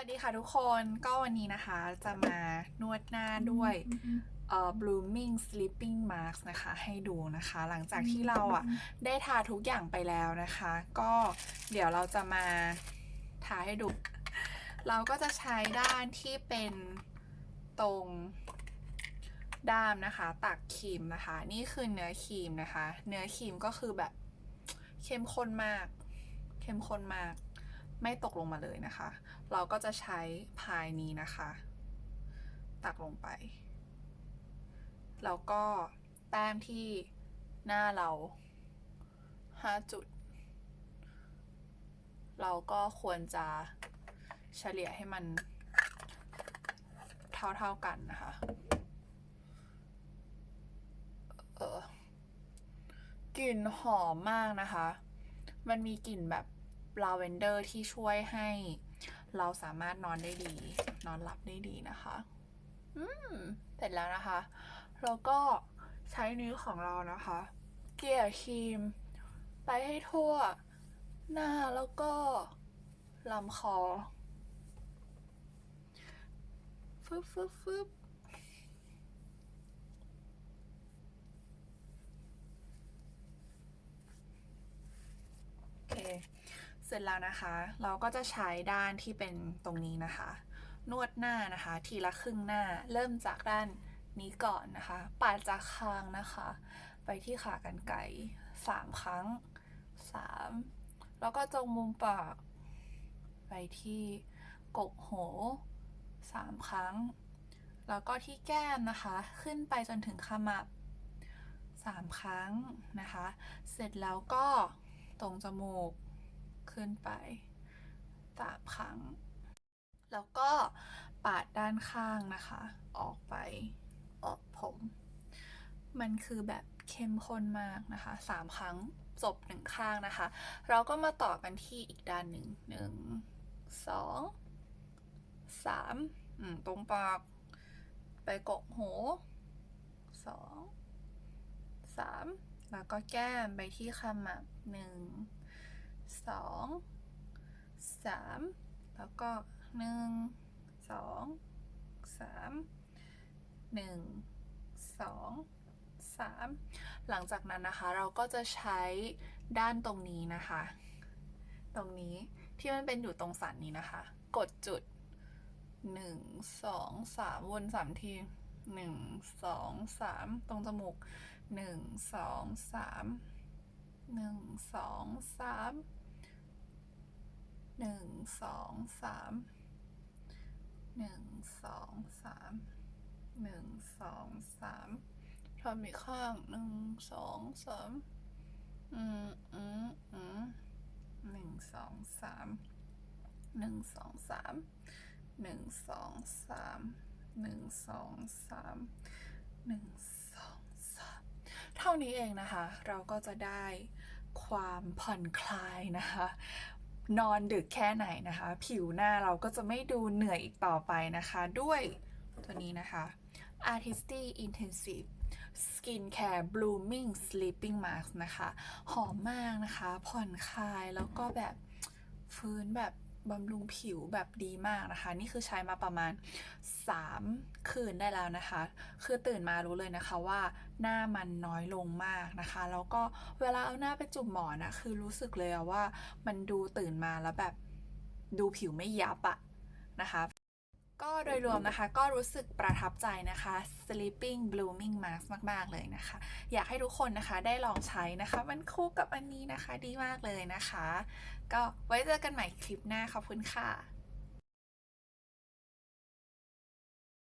วัสดีค่ะทุกคนก็วันนี้นะคะจะมานวดหน้าด้วยเอ่อ blooming sleeping mask นะคะให้ดูนะคะ หลังจากที่เราอะได้ทาทุกอย่างไปแล้วนะคะ ก็เดี๋ยวเราจะมาทาให้ดู เราก็จะใช้ด้านที่เป็นตรงด้ามนะคะ ตักครีมนะคะ นี่คือเนื้อครีมนะคะ เนื้อครีมก็คือแบบเข้มข้นมาก เข้มข้นมาก ไม่ตกลงมาเลยนะคะ เราก็จะใช้พายนี้นะคะ ตักลงไป แล้วก็แต้มที่หน้าเรา 5 จุด เราก็ควรจะเฉลี่ยให้มันเท่าๆกันนะคะเออกลิ่นหอมมากนะคะ มันมีกลิ่นแบบ ลาเวนเดอร์ที่ช่วยให้เราสามารถนอนได้ดี นอนหลับได้ดีนะคะ อืม เสร็จแล้วนะคะแล้วก็ใช้นิ้วของเรานะคะ เกลี่ยครีม ไปให้ทั่ว หน้าแล้วก็ลำคอฟึบฟึบฟึบ โอเค เสร็จแล้วนะคะ เราก็จะใช้ด้านที่เป็นตรงนี้นะคะ นวดหน้านะคะ ทีละครึ่งหน้า เริ่มจากด้านนี้ก่อนนะคะ ปาดจากคางนะคะ ไปที่ขากรรไกรสามครั้งสามแล้วก็จงมุมปาก ไปที่กกหูสามครั้ง แล้วก็ที่แก้มนะคะ ขึ้นไปจนถึงขมับสามครั้งนะคะ เสร็จแล้วก็ตรงจมูก ขึ้นไปสามครั้ง แล้วก็ปาดด้านข้างนะคะ ออกไปออกผม มันคือแบบเข้มข้นมากนะคะสามครั้งจบหนึ่งข้างนะคะ เราก็มาต่อกันที่อีกด้านหนึ่งหนึ่งสองสามตรงปากไปกกหูสองสามแล้วก็แก้มไปที่ขมับหนึ่ง สองสามแล้วก็หนึ่งสองสามหนึ่งสองสามหลังจากนั้นนะคะเราก็จะใช้ด้านตรงนี้นะคะ ตรงนี้ที่มันเป็นอยู่ตรงสันนี้นะคะ กดจุดหนึ่งสองสามวนสามทีหนึ่งสองสามตรงจมูกหนึ่งสองสามหนึ่งสองสาม หนึ่งสองสามหนึ่งสองสามหนึ่งสองสามทำอีกข้างหนึ่งสองสามอืมอืมอืมหนึ่งสองสามหนึ่งสองสามหนึ่งสองสามหนึ่งสองสามหนึ่งสองสามเท่านี้เองนะคะ เราก็จะได้ความผ่อนคลายนะคะ นอนดึกแค่ไหนนะคะ ผิวหน้าเราก็จะไม่ดูเหนื่อยอีกต่อไปนะคะ ด้วยตัวนี้นะคะ Artisty Intensive Skin Care Blooming Sleeping Mask นะคะ หอมมากนะคะ ผ่อนคลายแล้วก็แบบฟื้นแบบ บำรุงผิวแบบดีมากนะคะ นี่คือใช้มาประมาณ 3 คืนได้แล้วนะคะ คือตื่นมารู้เลยนะคะว่าหน้ามันน้อยลงมากนะคะ แล้วก็เวลาเอาหน้าไปจุ่มหมอนะคือรู้สึกเลยว่ามันดูตื่นมาแล้วแบบดูผิวไม่ยับอะนะคะ ก็โดยรวมนะคะก็รู้สึกประทับใจนะคะ Sleeping Blooming Mask มาก ๆ เลยนะคะ อยากให้ทุกคนนะคะได้ลองใช้นะคะ มันคู่กับอันนี้นะคะดีมากเลยนะคะ ก็ไว้เจอกันใหม่คลิปหน้าขอบคุณค่ะ